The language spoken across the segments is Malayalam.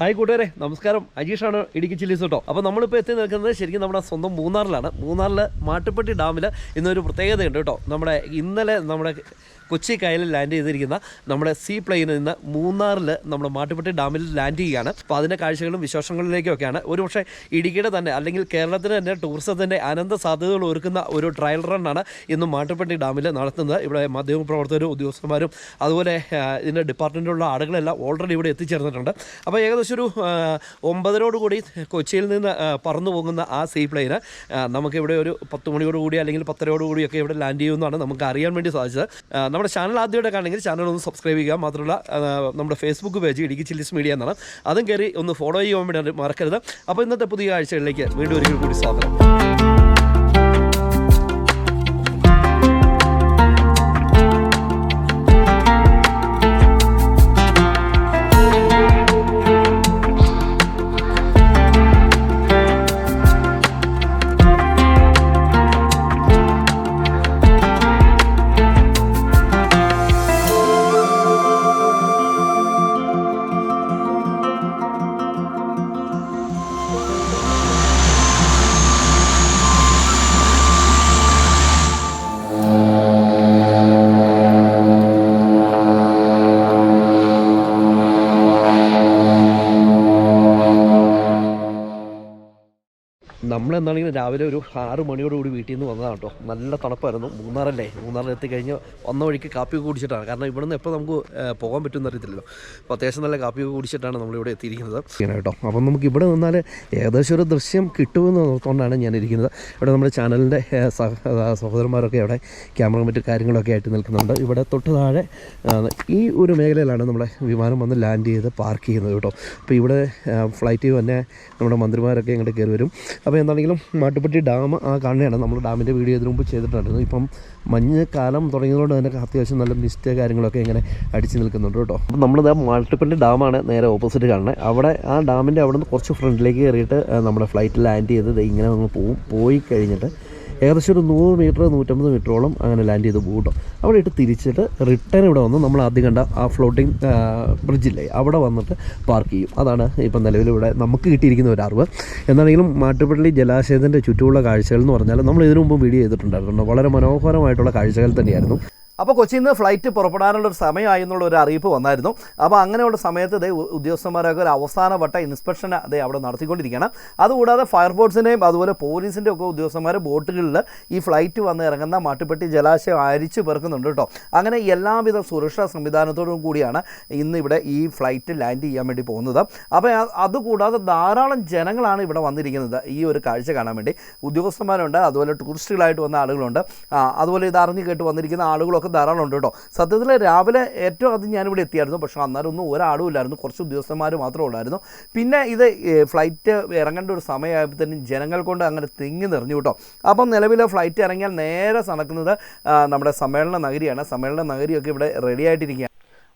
ഹായ് കൂട്ടുകാരെ നമസ്കാരം. അജീഷാണ് ഇടുക്കി ചില്ലീസ് കേട്ടോ അപ്പോൾ നമ്മളിപ്പോൾ എത്തി നിൽക്കുന്നത് ശരിക്കും നമ്മുടെ സ്വന്തം മൂന്നാറിലാണ്. മൂന്നാറിൽ മാട്ടുപ്പെട്ടി ഡാമിൽ ഇന്നൊരു പ്രത്യേകതയുണ്ട് കേട്ടോ. നമ്മുടെ ഇന്നലെ നമ്മുടെ കൊച്ചി കായലിൽ ലാൻഡ് ചെയ്തിരിക്കുന്ന നമ്മുടെ സീ പ്ലെയിനിൽ നിന്ന് മൂന്നാറിൽ നമ്മുടെ മാട്ടുപ്പെട്ടി ഡാമിൽ ലാൻഡ് ചെയ്യുകയാണ്. അപ്പോൾ അതിന്റെ കാഴ്ചകളും വിശേഷങ്ങളിലേക്കൊക്കെയാണ്. ഒരു പക്ഷേ ഇടുക്കിയുടെ തന്നെ അല്ലെങ്കിൽ കേരളത്തിന് തന്നെ ടൂറിസത്തിന്റെ അനന്ത സാധ്യതകൾ ഒരുക്കുന്ന ഒരു ട്രയൽ റണ്ണാണ് ഇന്ന് മാട്ടുപ്പെട്ടി ഡാമിൽ നടത്തുന്നത്. ഇവിടെ മാധ്യമപ്രവർത്തകരും ഉദ്യോഗസ്ഥന്മാരും അതുപോലെ ഇതിന്റെ ഡിപ്പാർട്ട്മെന്റിലുള്ള ആളുകളെല്ലാം ഓൾറെഡി ഇവിടെ എത്തിച്ചേർന്നിട്ടുണ്ട്. അപ്പോൾ ഏകദേശം ഒരു ഒമ്പതരോടുകൂടി ഒമ്പതരോട് കൂടി കൊച്ചിയിൽ നിന്ന് പറന്നു പോകുന്ന ആ സീ പ്ലെയിന് നമുക്കിവിടെ ഒരു പത്ത് മണിയോട് കൂടി അല്ലെങ്കിൽ പത്തരയോട് കൂടിയൊക്കെ ഇവിടെ ലാൻഡ് ചെയ്യുമെന്നാണ് നമുക്ക് അറിയാൻ വേണ്ടി സാധിച്ചത്. നമ്മുടെ ചാനൽ ആദ്യമായിട്ട് കാണണമെങ്കിൽ ചാനൽ ഒന്ന് സബ്സ്ക്രൈബ് ചെയ്യുക. മാത്രമല്ല നമ്മുടെ Facebook page Idukki chillies media എന്നാണ്. അതും കയറി ഒന്ന് ഫോളോ ചെയ്യാൻ വേണ്ടി മറക്കരുത്. അപ്പോൾ ഇന്നത്തെ പുതിയ ആഴ്ചകളിലേക്ക് വീണ്ടും ഒരിക്കൽ കൂടി സ്വാഗതം. നമ്മളെന്താണെങ്കിലും രാവിലെ ഒരു ആറ് മണിയോട് കൂടി വീട്ടിൽ നിന്ന് വന്നതാണ് കേട്ടോ. നല്ല തണുപ്പായിരുന്നു. മൂന്നാറല്ലേ? മൂന്നാറിൽ എത്തിക്കഴിഞ്ഞ് വന്ന വഴിക്ക് കാപ്പി കുടിച്ചിട്ടാണ്. കാരണം ഇവിടെ നിന്ന് എപ്പോൾ നമുക്ക് പോകാൻ പറ്റുമെന്ന് അറിയത്തില്ലല്ലോ. അപ്പോൾ അത്യാവശ്യം നല്ല കാപ്പി കുടിച്ചിട്ടാണ് നമ്മളിവിടെ എത്തിയിരിക്കുന്നത്. കേട്ടോ. അപ്പം നമുക്ക് ഇവിടെ നിന്നാൽ ഏകദേശം ഒരു ദൃശ്യം കിട്ടുമെന്ന് ഓർത്തുകൊണ്ടാണ് ഞാൻ ഇരിക്കുന്നത്. ഇവിടെ നമ്മുടെ ചാനലിന്റെ സഹോദരന്മാരൊക്കെ അവിടെ ക്യാമറ മറ്റു കാര്യങ്ങളൊക്കെ ആയിട്ട് നിൽക്കുന്നുണ്ട്. ഇവിടെ തൊട്ട് താഴെ ഈ ഒരു മേഖലയിലാണ് നമ്മുടെ വിമാനം വന്ന് ലാൻഡ് ചെയ്ത് പാർക്ക് ചെയ്യുന്നത് കേട്ടോ. അപ്പോൾ ഇവിടെ ഫ്ലൈറ്റ് തന്നെ നമ്മുടെ മന്ത്രിമാരൊക്കെ ഇങ്ങോട്ട് കയറി വരും. എന്താണെങ്കിലും മാട്ടുപ്പെട്ടി ഡാം ആ കാണുകയാണ് നമ്മൾ ഡാമിന്റെ വീഡിയോ ഇതിനു മുമ്പ് ചെയ്തിട്ടുണ്ടായിരുന്നു ഇപ്പം മഞ്ഞ് കാലം തുടങ്ങിയതുകൊണ്ട് തന്നെ അത്യാവശ്യം നല്ല മിസ്റ്റ് കാര്യങ്ങളൊക്കെ ഇങ്ങനെ അടിച്ചു നിൽക്കുന്നുണ്ട് കേട്ടോ. അപ്പം നമ്മളിത് മാട്ടുപ്പെട്ടി ഡാമാണ് നേരെ ഓപ്പോസിറ്റ് കാണുന്നത്. അവിടെ ആ ഡാമിന്റെ അവിടെ നിന്ന് കുറച്ച് ഫ്രണ്ടിലേക്ക് കയറിയിട്ട് നമ്മുടെ ഫ്ലൈറ്റ് ലാൻഡ് ചെയ്ത് ഇങ്ങനെ അങ്ങ് പോവും. പോയി കഴിഞ്ഞിട്ട് ഏകദേശം ഒരു നൂറ് മീറ്റർ നൂറ്റമ്പത് മീറ്ററോളം അങ്ങനെ ലാൻഡ് ചെയ്ത് പോകും കേട്ടോ അവിടെ ഇട്ട് തിരിച്ചിട്ട് റിട്ടേൺ ഇവിടെ വന്ന് നമ്മൾ ആദ്യം കണ്ട ആ ഫ്ലോട്ടിംഗ് ബ്രിഡ്ജില്ലേ അവിടെ വന്നിട്ട് പാർക്ക് ചെയ്യും. അതാണ് ഇപ്പം നിലവിൽ ഇവിടെ നമുക്ക് കിട്ടിയിരിക്കുന്ന ഒരു അറിവ്. എന്നാണെങ്കിലും മാട്ടുപള്ളി ജലാശയത്തിന്റെ ചുറ്റുമുള്ള കാഴ്ചകൾ എന്ന് പറഞ്ഞാൽ നമ്മൾ ഇതിനു മുമ്പ് വീഡിയോ ചെയ്തിട്ടുണ്ടായിരുന്നു. വളരെ മനോഹരമായിട്ടുള്ള കാഴ്ചകൾ തന്നെയായിരുന്നു. അപ്പോൾ കൊച്ചിയിൽ നിന്ന് ഫ്ലൈറ്റ് പുറപ്പെടാനുള്ള ഒരു സമയമായി എന്നുള്ള ഒരു അറിയിപ്പ് വന്നായിരുന്നു. അപ്പോൾ അങ്ങനെയുള്ള സമയത്ത് ദേ ഉദ്യോഗസ്ഥന്മാരൊക്കെ ഒരു അവസാനവട്ട ഇൻസ്പെക്ഷൻ അതേ അവിടെ നടത്തിക്കൊണ്ടിരിക്കുകയാണ്. അതുകൂടാതെ ഫയർഫോഴ്സിന്റെയും അതുപോലെ പോലീസിന്റെ ഒക്കെ ഉദ്യോഗസ്ഥന്മാർ ബോട്ടുകളിൽ ഈ ഫ്ലൈറ്റ് വന്ന് ഇറങ്ങുന്ന മാട്ടുപ്പെട്ടി ജലാശയം അരിച്ചു പെറുക്കുന്നുണ്ട് കേട്ടോ. അങ്ങനെ എല്ലാവിധ സുരക്ഷാ സംവിധാനത്തോടും കൂടിയാണ് ഇന്ന് ഇവിടെ ഈ ഫ്ലൈറ്റ് ലാൻഡ് ചെയ്യാൻ വേണ്ടി പോകുന്നത്. അപ്പോൾ അതുകൂടാതെ ധാരാളം ജനങ്ങളാണ് ഇവിടെ വന്നിരിക്കുന്നത് ഈ ഒരു കാഴ്ച കാണാൻ വേണ്ടി. ഉദ്യോഗസ്ഥന്മാരുണ്ട് അതുപോലെ ടൂറിസ്റ്റുകളായിട്ട് വന്ന ആളുകളുണ്ട്. അതുപോലെ ഇത് അറിഞ്ഞു കേട്ട് വന്നിരിക്കുന്ന ആളുകളൊക്കെ ധാരാളം ഉണ്ട് കേട്ടോ. സത്യത്തിൽ രാവിലെ ഏറ്റവും ആദ്യം ഞാനിവിടെ എത്തിയായിരുന്നു. പക്ഷേ അന്നേരം ഒന്നും ഒരാളും ഇല്ലായിരുന്നു. കുറച്ച് ഉദ്യോഗസ്ഥന്മാർ മാത്രമേ ഉള്ളായിരുന്നു. പിന്നെ ഇത് ഫ്ലൈറ്റ് ഇറങ്ങേണ്ട ഒരു സമയമായപ്പോഴത്തേനും ജനങ്ങൾ കൊണ്ട് അങ്ങനെ തിങ്ങി നിറഞ്ഞു കേട്ടോ. അപ്പം നിലവിലെ ഫ്ലൈറ്റ് ഇറങ്ങിയാൽ നേരെ നടക്കുന്നത് നമ്മുടെ സമ്മേളന നഗരിയാണ്. സമ്മേളന നഗരിയൊക്കെ ഇവിടെ റെഡി ആയിട്ടിരിക്കുകയാണ്.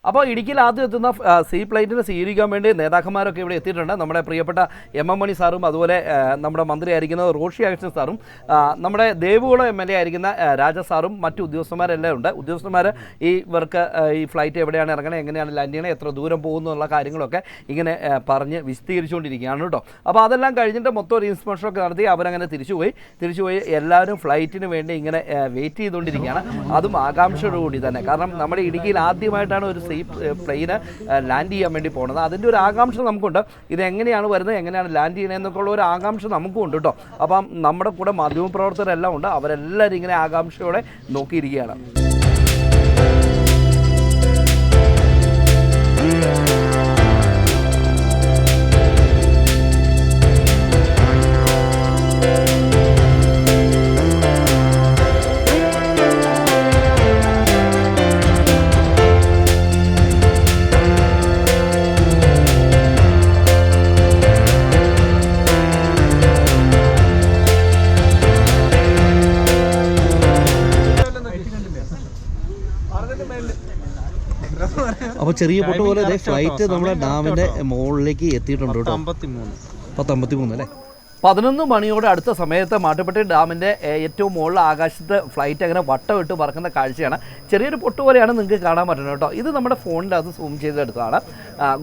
അപ്പോൾ ഇടുക്കിയിൽ ആദ്യം എത്തുന്ന സി പ്ലേറ്റിനെ സ്വീകരിക്കാൻ വേണ്ടി നേതാക്കന്മാരൊക്കെ ഇവിടെ എത്തിയിട്ടുണ്ട്. നമ്മുടെ പ്രിയപ്പെട്ട എം എം മണി സാറും അതുപോലെ നമ്മുടെ മന്ത്രി ആയിരിക്കുന്ന റോഷി അഗസ്റ്റൻ സാറും നമ്മുടെ ദേവുകുളം എം എൽ എ ആയിരിക്കുന്ന രാജ സാറും മറ്റു ഉദ്യോഗസ്ഥന്മാരെല്ലാം ഉണ്ട്. ഉദ്യോഗസ്ഥന്മാർ ഈ ഇവർക്ക് ഈ ഫ്ലൈറ്റ് എവിടെയാണ് ഇറങ്ങണേ എങ്ങനെയാണ് ലാൻഡ് ചെയ്യണത് എത്ര ദൂരം പോകുന്നു എന്നുള്ള കാര്യങ്ങളൊക്കെ ഇങ്ങനെ പറഞ്ഞ് വിശദീകരിച്ചുകൊണ്ടിരിക്കുകയാണ് കേട്ടോ. അപ്പോൾ അതെല്ലാം കഴിഞ്ഞിട്ട് മൊത്തം ഒരു ഇൻസ്പെക്ഷനൊക്കെ നടത്തി അവരങ്ങനെ തിരിച്ചുപോയി. തിരിച്ചുപോയി എല്ലാവരും ഫ്ലൈറ്റിന് വേണ്ടി ഇങ്ങനെ വെയിറ്റ് ചെയ്തുകൊണ്ടിരിക്കുകയാണ്. അതും ആകാംക്ഷയോടുകൂടി തന്നെ. കാരണം നമ്മുടെ ഇടുക്കിയിൽ ആദ്യമായിട്ടാണ് ഒരു സീ പ്ലെയിന് ലാൻഡ് ചെയ്യാൻ വേണ്ടി പോകുന്നത് അതിന്റെ ഒരു ആകാംക്ഷ നമുക്കുണ്ട്. ഇത് എങ്ങനെയാണ് വരുന്നത് എങ്ങനെയാണ് ലാൻഡ് ചെയ്യണതെന്നൊക്കെ ഉള്ള ഒരു ആകാംക്ഷ നമുക്കും ഉണ്ട് കേട്ടോ. അപ്പം നമ്മുടെ കൂടെ മാധ്യമപ്രവർത്തകരെല്ലാം ഉണ്ട്. അവരെല്ലാവരും ഇങ്ങനെ ആകാംക്ഷയോടെ നോക്കിയിരിക്കുകയാണ്. അപ്പോൾ ചെറിയ പൊട്ട് പോലെ ഫ്ലൈറ്റ് നമ്മുടെ ഡാമിന്റെ മുകളിലേക്ക് എത്തിയിട്ടുണ്ട് കേട്ടോ. പത്തമ്പത്തി പത്ത് മൂന്ന് അല്ലേ? പതിനൊന്ന് മണിയോടെ അടുത്ത സമയത്ത് മാട്ടുപ്പെട്ടി ഡാമിന്റെ ഏറ്റവും മുകളിൽ ആകാശത്ത് ഫ്ലൈറ്റ് അങ്ങനെ വട്ടമിട്ട് പറക്കുന്ന കാഴ്ചയാണ്. ചെറിയൊരു പൊട്ട് പോലെയാണ് നിങ്ങൾക്ക് കാണാൻ പറ്റുന്നത് കേട്ടോ. ഇത് നമ്മുടെ ഫോണിനകത്ത് സൂം ചെയ്തെടുത്തതാണ്.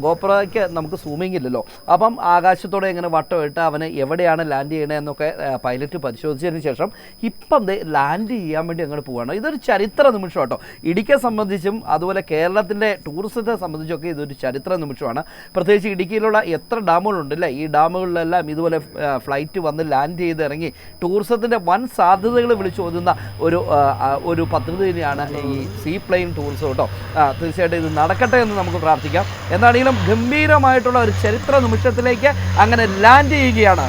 ഗോപ്രയ്ക്ക് നമുക്ക് സൂമിംഗ് ഇല്ലല്ലോ അപ്പം ആകാശത്തോടെ ഇങ്ങനെ വട്ടമിട്ട് അവന് എവിടെയാണ് ലാൻഡ് ചെയ്യണതെന്നൊക്കെ പൈലറ്റ് പരിശോധിച്ചതിന് ശേഷം ഇപ്പം ദേ ലാൻഡ് ചെയ്യാൻ വേണ്ടി അങ്ങോട്ട് പോവുകയാണ്. ഇതൊരു ചരിത്ര നിമിഷം കേട്ടോ. ഇടുക്കിയെ സംബന്ധിച്ചും അതുപോലെ കേരളത്തിന്റെ ടൂറിസത്തെ സംബന്ധിച്ചൊക്കെ ഇതൊരു ചരിത്ര നിമിഷമാണ്. പ്രത്യേകിച്ച് ഇടുക്കിയിലുള്ള എത്ര ഡാമുകളുണ്ടല്ലേ ഈ ഡാമുകളിലെല്ലാം ഇതുപോലെ ഫ്ലൈറ്റ് വന്ന് ലാൻഡ് ചെയ്ത് ഇറങ്ങി ടൂറിസത്തിന്റെ വൻ സാധ്യതകൾ വിളിച്ചോതുന്ന ഒരു ഒരു പദ്ധതി തന്നെയാണ് ഈ സീ പ്ലെയിൻ ടൂറിസം കേട്ടോ. തീർച്ചയായിട്ടും ഇത് നടക്കട്ടെ എന്ന് നമുക്ക് പ്രാർത്ഥിക്കാം. എന്താണെങ്കിലും ഗംഭീരമായിട്ടുള്ള ഒരു ചരിത്ര നിമിഷത്തിലേക്ക് അങ്ങനെ ലാൻഡ് ചെയ്യുകയാണ്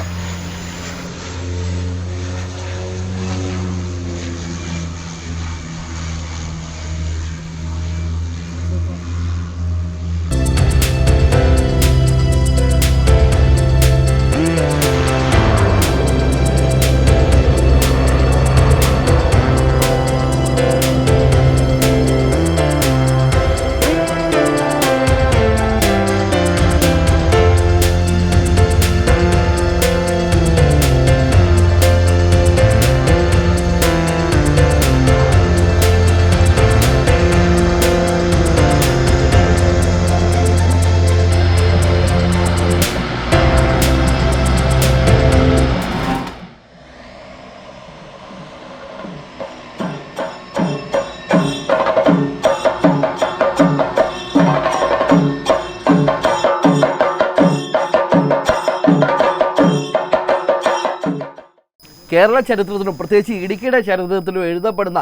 കേരള ചരിത്രത്തിലും പ്രത്യേകിച്ച് ഇടുക്കിയുടെ ചരിത്രത്തിലും എഴുതപ്പെടുന്ന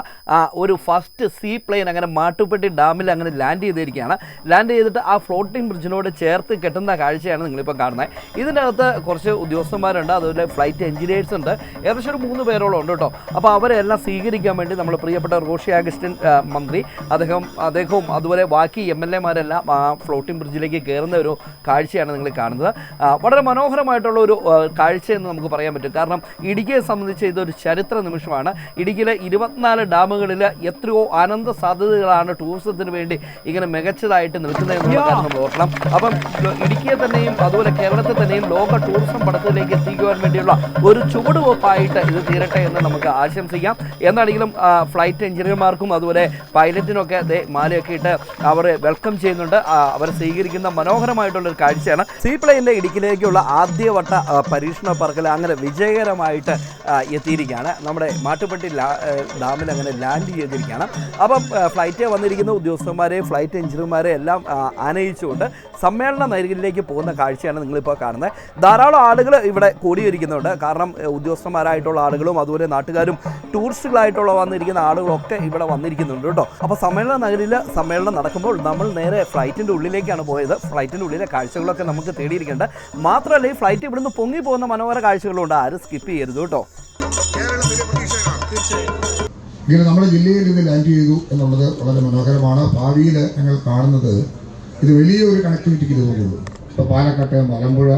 ഒരു ഫസ്റ്റ് സീ പ്ലെയിൻ അങ്ങനെ മാട്ടുപ്പെട്ടി ഡാമിൽ അങ്ങനെ ലാൻഡ് ചെയ്തിരിക്കുകയാണ്. ലാൻഡ് ചെയ്തിട്ട് ആ ഫ്ലോട്ടിംഗ് ബ്രിഡ്ജിനോട് ചേർത്ത് കെട്ടുന്ന കാഴ്ചയാണ് നിങ്ങളിപ്പോൾ കാണുന്നത്. ഇതിന്റെ അകത്ത് കുറച്ച് ഉദ്യോഗസ്ഥന്മാരുണ്ട് അതുപോലെ ഫ്ലൈറ്റ് എഞ്ചിനീയേഴ്സ് ഉണ്ട്. ഏകദേശം ഒരു മൂന്ന് പേരോളം ഉണ്ട് കേട്ടോ. അപ്പോൾ അവരെല്ലാം സ്വീകരിക്കാൻ വേണ്ടി നമ്മൾ പ്രിയപ്പെട്ട റോഷി അഗസ്റ്റിൻ മന്ത്രി അദ്ദേഹം അദ്ദേഹവും അതുപോലെ ബാക്കി എം എൽ എമാരെല്ലാം ആ ഫ്ലോട്ടിംഗ് ബ്രിഡ്ജിലേക്ക് കയറുന്ന ഒരു കാഴ്ചയാണ് നിങ്ങൾ കാണുന്നത്. വളരെ മനോഹരമായിട്ടുള്ള ഒരു കാഴ്ചയെന്ന് നമുക്ക് പറയാൻ പറ്റും. കാരണം ഇടുക്കിയെ സംബന്ധിച്ച് ഇതൊരു ചരിത്ര നിമിഷമാണ്. ഇടുക്കിയിലെ ഇരുപത്തിനാല് ഡാമുകളിൽ എത്രയോ ആനന്ദ സാധ്യതകളാണ് ടൂറിസത്തിന് വേണ്ടി ഇങ്ങനെ മികച്ചതായിട്ട് നിൽക്കുന്നതെന്നുള്ള കാര്യം നമ്മൾ ഓർക്കണം. അപ്പം ഇടുക്കിയെ തന്നെയും അതുപോലെ കേരളത്തെ തന്നെയും ലോക ടൂറിസം പടത്തിലേക്ക് എത്തിക്കുവാൻ വേണ്ടിയുള്ള ഒരു ചുവടുവെപ്പായിട്ട് ഇത് തീരട്ടെ എന്ന് നമുക്ക് ആശംസിക്കാം. എന്നാണെങ്കിലും ഫ്ലൈറ്റ് എഞ്ചിനീയർമാർക്കും അതുപോലെ പൈലറ്റിനൊക്കെ അതേ മാലയൊക്കെ ഇട്ട് അവരെ വെൽക്കം ചെയ്യുന്നുണ്ട്. അവർ അവരെ സ്വീകരിക്കുന്ന മനോഹരമായിട്ടുള്ള ഒരു കാഴ്ചയാണ്. സീ പ്ലെയിനിലെ ഇടുക്കിയിലേക്കുള്ള ആദ്യവട്ട പരീക്ഷണ പറക്കൽ അങ്ങനെ വിജയകരമായിട്ട് എത്തിയിരിക്കുകയാണ്. നമ്മുടെ മാട്ടുപ്പെട്ടി ഡാമിൽ അങ്ങനെ ലാൻഡ് ചെയ്തിരിക്കുകയാണ്. അപ്പം ഫ്ലൈറ്റ് വന്നിരിക്കുന്ന ഉദ്യോഗസ്ഥന്മാരെ ഫ്ലൈറ്റ് എഞ്ചിനീയർമാരെ എല്ലാം ആനയിച്ചുകൊണ്ട് സമ്മേളന നൈരിലേക്ക് പോകുന്ന കാഴ്ചയാണ് നിങ്ങളിപ്പോൾ കാണുന്നത്. ധാരാളം ആളുകൾ ഇവിടെ കൂടിയിരിക്കുന്നുണ്ട്. കാരണം ഉദ്യോഗസ്ഥന്മാരായിട്ടുള്ള ആളുകളും അതുപോലെ നാട്ടുകാരും ടൂറിസ്റ്റുകളായിട്ടുള്ള വന്നിരിക്കുന്ന ആളുകളൊക്കെ ഇവിടെ വന്നിരിക്കുന്നുണ്ട് കേട്ടോ. അപ്പോൾ സമ്മേളന നഗരിയിൽ സമ്മേളനം നടക്കുമ്പോൾ നമ്മൾ നേരെ ഫ്ലൈറ്റിന്റെ ഉള്ളിലേക്കാണ് പോയത്. ഫ്ലൈറ്റിന്റെ ഉള്ളിലെ കാഴ്ചകളൊക്കെ നമുക്ക് തേടിയിരിക്കേണ്ടത്. മാത്രമല്ല ഈ ഫ്ലൈറ്റ് ഇവിടുന്ന് പൊങ്ങി പോകുന്ന മനോഹര കാഴ്ചകളുണ്ട്. ആരും സ്കിപ്പ് ചെയ്യരുത് കേട്ടോ. ഇങ്ങനെ നമ്മുടെ ജില്ലയിൽ ഇത് ലാൻഡ് ചെയ്തു എന്നുള്ളത് വളരെ മനോഹരമാണ്. ഭാവിയിൽ ഞങ്ങൾ കാണുന്നത് ഇത് വലിയൊരു കണക്ടിവിറ്റിക്ക് ഇത് പോകുള്ളൂ ഇപ്പോൾ പാലക്കാട്ടെ മലമ്പുഴ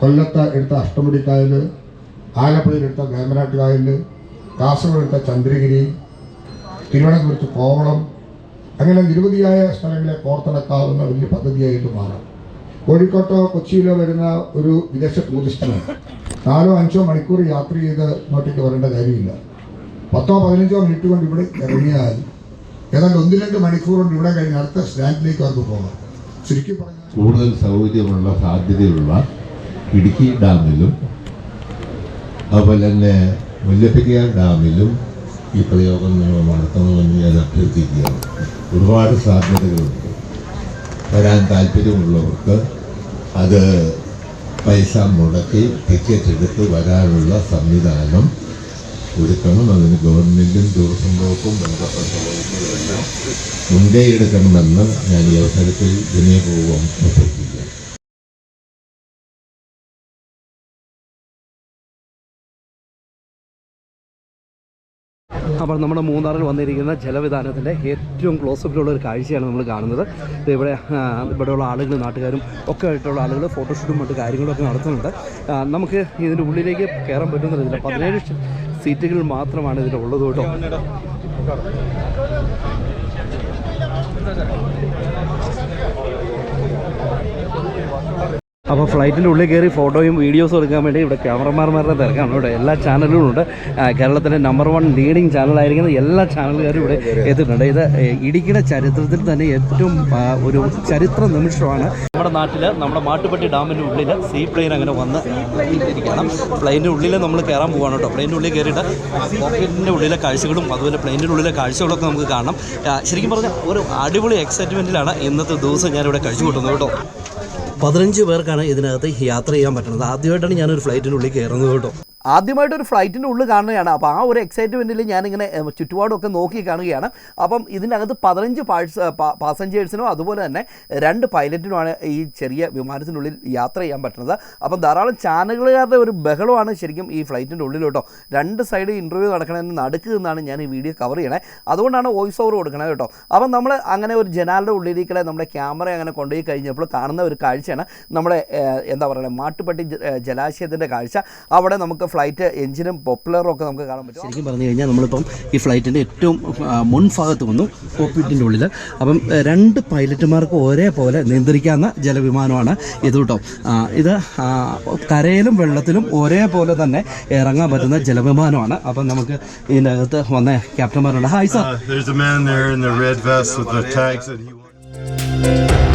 കൊല്ലത്ത് എടുത്ത അഷ്ടമുടിക്കായൽ ആലപ്പുഴയിലെടുത്ത വേമ്പനാട്ട് കായൽ കാസർഗോഡ് എടുത്ത ചന്ദ്രഗിരി തിരുവനന്തപുരത്ത് കോവളം അങ്ങനെ നിരവധിയായ സ്ഥലങ്ങളെ കോർത്തിണക്കാവുന്ന വലിയ പദ്ധതിയായിട്ട് മാറാം. കോഴിക്കോട്ടോ കൊച്ചിയിലോ വരുന്ന ഒരു വിദേശ ടൂറിസ്റ്റിന് നാലോ അഞ്ചോ മണിക്കൂർ യാത്ര ചെയ്ത് ഇങ്ങോട്ടേക്ക് വരേണ്ട കാര്യമില്ല. പത്തോ പതിനഞ്ചോ മിനിറ്റ് കൊണ്ട് ഇവിടെ ഇറങ്ങിയാൽ ഏതാണ്ട് ഒന്ന് രണ്ട് മണിക്കൂർ കൊണ്ട് ഇവിടെ കഴിഞ്ഞ് അടുത്ത സ്റ്റാൻഡിലേക്ക് അവർക്ക് പോകാം. ചുരുക്കി പറഞ്ഞാൽ കൂടുതൽ സൗകര്യമുള്ള സാധ്യതയുള്ള ഇടുക്കി ഡാമിലും അതുപോലെ തന്നെ മുല്ലപ്പെരിയാർ ഡാമിലും ഈ പ്രയോഗം നിങ്ങൾ നടത്തണമെന്ന് ഞാൻ അഭ്യർത്ഥിക്കുകയാണ്. ഒരുപാട് സാധ്യതകളുണ്ട്. വരാൻ താല്പര്യമുള്ളവർക്ക് അത് പൈസ മുടക്കി ടിക്കറ്റ് എടുത്ത് വരാനുള്ള സംവിധാനം ഒരുക്കണം. അതിന് ഗവൺമെന്റും ടൂറിസം വകുപ്പും ബന്ധപ്പെട്ട വകുപ്പുകളെല്ലാം മുൻകൈ എടുക്കണമെന്ന് ഞാൻ ഈ അവസരത്തിൽ വിനയപൂർവം അഭ്യർത്ഥിക്കുന്നു. അപ്പോൾ നമ്മുടെ മൂന്നാറിൽ വന്നിരിക്കുന്ന ജലവിധാനത്തിന്റെ ഏറ്റവും ക്ലോസപ്പിലുള്ള ഒരു കാഴ്ചയാണ് നമ്മൾ കാണുന്നത്. ഇവിടെ ഇവിടെയുള്ള ആളുകൾ നാട്ടുകാരും ഒക്കെ ആയിട്ടുള്ള ആളുകൾ ഫോട്ടോഷൂട്ടും മറ്റു കാര്യങ്ങളൊക്കെ നടത്തുന്നുണ്ട്. നമുക്ക് ഇതിന്റെ ഉള്ളിലേക്ക് കയറാൻ പറ്റുന്നില്ല പതിനേഴ് സീറ്റുകൾ മാത്രമാണ് ഇതിലുള്ളത് കേട്ടോ. അപ്പോൾ ഫ്ലൈറ്റിന്റെ ഉള്ളിൽ കയറി ഫോട്ടോയും വീഡിയോസും എടുക്കാൻ വേണ്ടി ഇവിടെ ക്യാമറമാർമാരുടെ തിരക്കാണ്. ഇവിടെ എല്ലാ ചാനലുകളും ഉണ്ട്. കേരളത്തിന്റെ നമ്പർ വൺ ലീഡിങ് ചാനലായിരിക്കുന്ന എല്ലാ ചാനലുകാരും ഇവിടെ എത്തിയിട്ടുണ്ട്. ഇത് ഇടുക്കിയുടെ ചരിത്രത്തിൽ തന്നെ ഏറ്റവും ഒരു ചരിത്ര നിമിഷമാണ്. നമ്മുടെ നാട്ടിൽ നമ്മുടെ മാട്ടുപ്പെട്ടി ഡാമിന്റെ ഉള്ളിൽ സീ പ്ലെയിൻ അങ്ങനെ വന്ന് ഇരിക്കണം പ്ലെയിനിന്റെ ഉള്ളിൽ നമ്മൾ കയറാൻ പോവാണ് കേട്ടോ. പ്ലെയിനിന്റെ ഉള്ളിൽ കയറിയിട്ട് പോക്കറ്റിന്റെ ഉള്ളിലെ കാഴ്ചകളും അതുപോലെ പ്ലെയിനിന്റെ ഉള്ളിലെ കാഴ്ചകളൊക്കെ നമുക്ക് കാണാം ശരിക്കും പറഞ്ഞാൽ ഒരു അടിപൊളി എക്സൈറ്റ്മെന്റിലാണ് ഇന്നത്തെ ദിവസം ഞാനിവിടെ കഴിച്ചു കൂട്ടുന്നത് കേട്ടോ. പതിനഞ്ച് പേർക്കാണ് ഇതിനകത്ത് യാത്ര ചെയ്യാൻ പറ്റുന്നത്. ആദ്യമായിട്ടാണ് ഞാനൊരു ഫ്ലൈറ്റിനുള്ളിൽ കയറുന്നത് കേട്ടോ. ആദ്യമായിട്ട് ഒരു ഫ്ലൈറ്റിന്റെ ഉള്ളിൽ കാണുകയാണ്. അപ്പോൾ ആ ഒരു എക്സൈറ്റ്മെന്റിൽ ഞാനിങ്ങനെ ചുറ്റുപാടൊക്കെ നോക്കി കാണുകയാണ്. അപ്പം ഇതിനകത്ത് പതിനഞ്ച് പാഴ്സ് പാസഞ്ചേഴ്സിനോ അതുപോലെ തന്നെ രണ്ട് പൈലറ്റിനുമാണ് ഈ ചെറിയ വിമാനത്തിനുള്ളിൽ യാത്ര ചെയ്യാൻ പറ്റുന്നത്. അപ്പം ധാരാളം ചാനലുകാരുടെ ഒരു ബഹളമാണ് ശരിക്കും ഈ ഫ്ലൈറ്റിന്റെ ഉള്ളിൽ കേട്ടോ. രണ്ട് സൈഡ് ഇന്റർവ്യൂ നടക്കണമെന്ന് നടുക്ക് നിന്നാണ് ഞാൻ ഈ വീഡിയോ കവർ ചെയ്യണേ. അതുകൊണ്ടാണ് വോയിസ് ഓവർ കൊടുക്കണത് കേട്ടോ. അപ്പം നമ്മൾ അങ്ങനെ ഒരു ജനാലിന്റെ ഉള്ളിലേക്കുള്ള നമ്മുടെ ക്യാമറ അങ്ങനെ കൊണ്ടുപോയി കഴിഞ്ഞപ്പോൾ കാണുന്ന ഒരു കാഴ്ചയാണ്. നമ്മുടെ എന്താ പറയുക മാട്ടുപ്പെട്ടി ജലാശയത്തിന്റെ കാഴ്ച. അവിടെ നമുക്ക് ഫ്ലൈറ്റ് എഞ്ചിനും പോപ്പുലറും ഒക്കെ നമുക്ക് കാണാൻ പറ്റും. ശരിക്കും പറഞ്ഞു കഴിഞ്ഞാൽ നമ്മളിപ്പം ഈ ഫ്ലൈറ്റിന്റെ ഏറ്റവും മുൻഭാഗത്ത് വന്നു കോക്പിറ്റിന്റെ ഉള്ളിൽ അപ്പം രണ്ട് പൈലറ്റുമാർക്ക് ഒരേപോലെ നിയന്ത്രിക്കാവുന്ന ജലവിമാനമാണ് ഇത് കേട്ടോ ഇത് കരയിലും വെള്ളത്തിലും ഒരേപോലെ തന്നെ ഇറങ്ങാൻ പറ്റുന്ന ജലവിമാനമാണ്. അപ്പം നമുക്ക് ഇതിനകത്ത് വന്ന ക്യാപ്റ്റന്മാരുണ്ട് hi sir there's a man there in the red vest with the tags that he wants.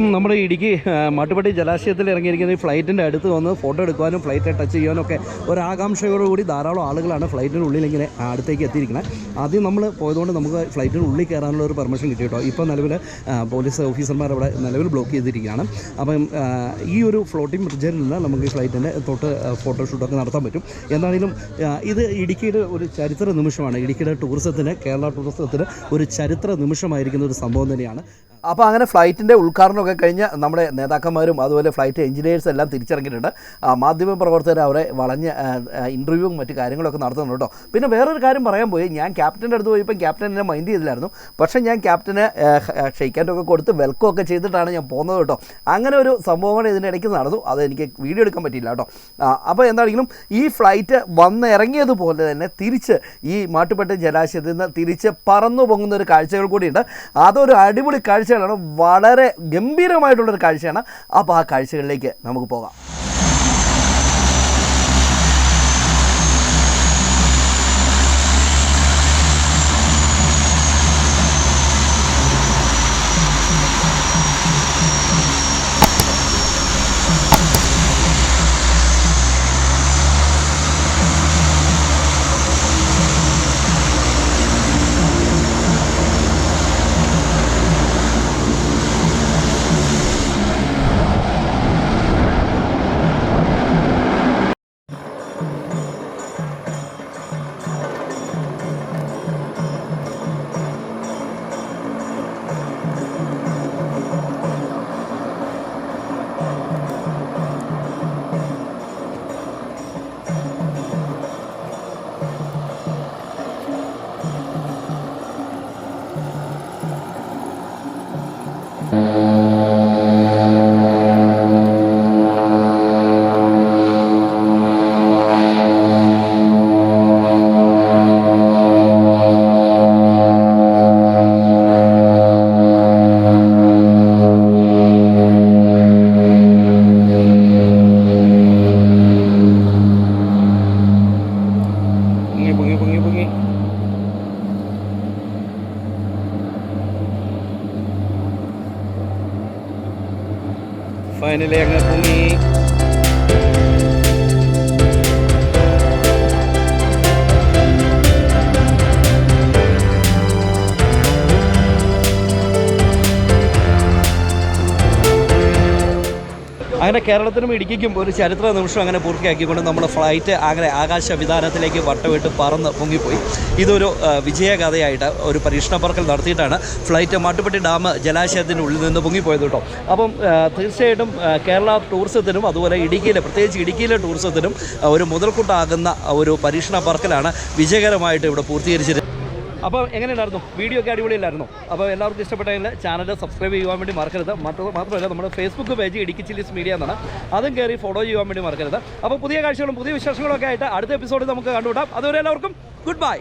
അപ്പം നമ്മുടെ ഇടുക്കി മാട്ടുപ്പെട്ടി ജലാശയത്തിൽ ഇറങ്ങിയിരിക്കുന്ന ഈ ഫ്ലൈറ്റിന്റെ അടുത്ത് വന്ന് ഫോട്ടോ എടുക്കുവാനും ഫ്ലൈറ്റ് ടച്ച് ചെയ്യാനും ഒക്കെ ഒരാകാംക്ഷയോടുകൂടി ധാരാളം ആളുകളാണ് ഫ്ലൈറ്റിന്റെ ഉള്ളിൽ ഇങ്ങനെ അടുത്തേക്ക് എത്തിയിരിക്കുന്നത്. ആദ്യം നമ്മൾ പോയതുകൊണ്ട് നമുക്ക് ഫ്ലൈറ്റിന് ഉള്ളിൽ കയറാനുള്ള ഒരു പെർമിഷൻ കിട്ടി കേട്ടോ ഇപ്പോൾ നിലവിൽ പോലീസ് ഓഫീസർമാർ അവിടെ നിലവിൽ ബ്ലോക്ക് ചെയ്തിരിക്കുകയാണ്. അപ്പം ഈ ഒരു ഫ്ലോട്ടിംഗ് ബ്രിഡ്ജിൽ നിന്ന് നമുക്ക് ഈ ഫ്ലൈറ്റിന്റെ തൊട്ട് ഫോട്ടോഷൂട്ടൊക്കെ നടത്താൻ പറ്റും. എന്താണെങ്കിലും ഇത് ഇടുക്കിയുടെ ഒരു ചരിത്ര നിമിഷമാണ്. ഇടുക്കിയുടെ ടൂറിസത്തിന് കേരള ടൂറിസത്തിന് ഒരു ചരിത്ര നിമിഷമായിരിക്കുന്ന ഒരു സംഭവം തന്നെയാണ്. അപ്പോൾ അങ്ങനെ ഫ്ലൈറ്റിന്റെ ഉദ്ഘാടനമൊക്കെ കഴിഞ്ഞ് നമ്മുടെ നേതാക്കന്മാരും അതുപോലെ ഫ്ലൈറ്റ് എഞ്ചിനീയേഴ്സ് എല്ലാം തിരിച്ചിറങ്ങിയിട്ടുണ്ട്. മാധ്യമ പ്രവർത്തകർ അവരെ വളഞ്ഞ് ഇന്റർവ്യൂവും മറ്റു കാര്യങ്ങളൊക്കെ നടത്തുന്നുണ്ട് കേട്ടോ. പിന്നെ വേറൊരു കാര്യം പറയാൻ പോയി ഞാൻ ക്യാപ്റ്റന്റെ അടുത്ത് പോയപ്പോൾ ക്യാപ്റ്റൻ എന്നെ മൈൻഡ് ചെയ്തില്ലായിരുന്നു. പക്ഷേ ഞാൻ ക്യാപ്റ്റന് ഷെയ്ക്കാൻഡൊക്കെ കൊടുത്ത് വെൽക്കം ഒക്കെ ചെയ്തിട്ടാണ് ഞാൻ പോകുന്നത് കേട്ടോ. അങ്ങനെ ഒരു സംഭവമാണ് ഇതിന്റെ ഇടയ്ക്ക് നടന്നു. അത് എനിക്ക് വീഡിയോ എടുക്കാൻ പറ്റിയില്ല കേട്ടോ. അപ്പോൾ എന്താണെങ്കിലും ഈ ഫ്ലൈറ്റ് വന്ന് ഇറങ്ങിയതുപോലെ തന്നെ തിരിച്ച് ഈ മാട്ടുപ്പെട്ടി ജലാശയത്തിൽ നിന്ന് തിരിച്ച് പറന്നു പൊങ്ങുന്ന ഒരു കാഴ്ചകൾ കൂടിയുണ്ട്. അതൊരു അടിപൊളി കാഴ്ചകളാണ്. വളരെ ഗംഭീരമായിട്ടുള്ളൊരു കാഴ്ചയാണ്. അപ്പോൾ ആ കാഴ്ചകളിലേക്ക് നമുക്ക് പോകാം. ഫൈനലി അങ്ങ് പൊങ്ങി അങ്ങനെ കേരളത്തിനും ഇടുക്കിക്കും ഒരു ചരിത്ര നിമിഷം അങ്ങനെ പൂർത്തിയാക്കിക്കൊണ്ട് നമ്മൾ ഫ്ലൈറ്റ് അങ്ങനെ ആകാശ വിധാനത്തിലേക്ക് വട്ടമിട്ട് പറന്ന് പൊങ്ങിപ്പോയി. ഇതൊരു വിജയകഥയായിട്ട് ഒരു പരീക്ഷണ പറക്കൽ നടത്തിയിട്ടാണ് ഫ്ലൈറ്റ് മാട്ടുപ്പെട്ടി ഡാം ജലാശയത്തിന്റെ ഉള്ളിൽ നിന്ന് പൊങ്ങിപ്പോയത് കേട്ടോ. അപ്പം തീർച്ചയായിട്ടും കേരള ടൂറിസത്തിനും അതുപോലെ ഇടുക്കിയിലെ പ്രത്യേകിച്ച് ഇടുക്കിയിലെ ടൂറിസത്തിനും ഒരു മുതൽക്കൂട്ടാകുന്ന ഒരു പരീക്ഷണ പറക്കലാണ് വിജയകരമായിട്ട് ഇവിടെ പൂർത്തീകരിച്ചത് അപ്പോൾ എങ്ങനെയുണ്ടായിരുന്നു? വീഡിയോ ഒക്കെ അടിപൊളിയല്ലായിരുന്നു? അപ്പോൾ എല്ലാവർക്കും ഇഷ്ടപ്പെട്ടെങ്കിൽ ചാനൽ സബ്സ്ക്രൈബ് ചെയ്യാൻ വേണ്ടി മറക്കരുത്. മാത്രമല്ല നമ്മുടെ Facebook page Idukki chillies media എന്നാണ്. അതും കയറി ഫോളോ ചെയ്യാൻ വേണ്ടി മറക്കരുത്. അപ്പോൾ പുതിയ കാഴ്ചകളും പുതിയ വിശേഷങ്ങളും ഒക്കെ ആയിട്ട് അടുത്ത എപ്പിസോഡിൽ നമുക്ക് കണ്ടുകൂട്ടാം അതുവരെ എല്ലാവർക്കും ഗുഡ് ബൈ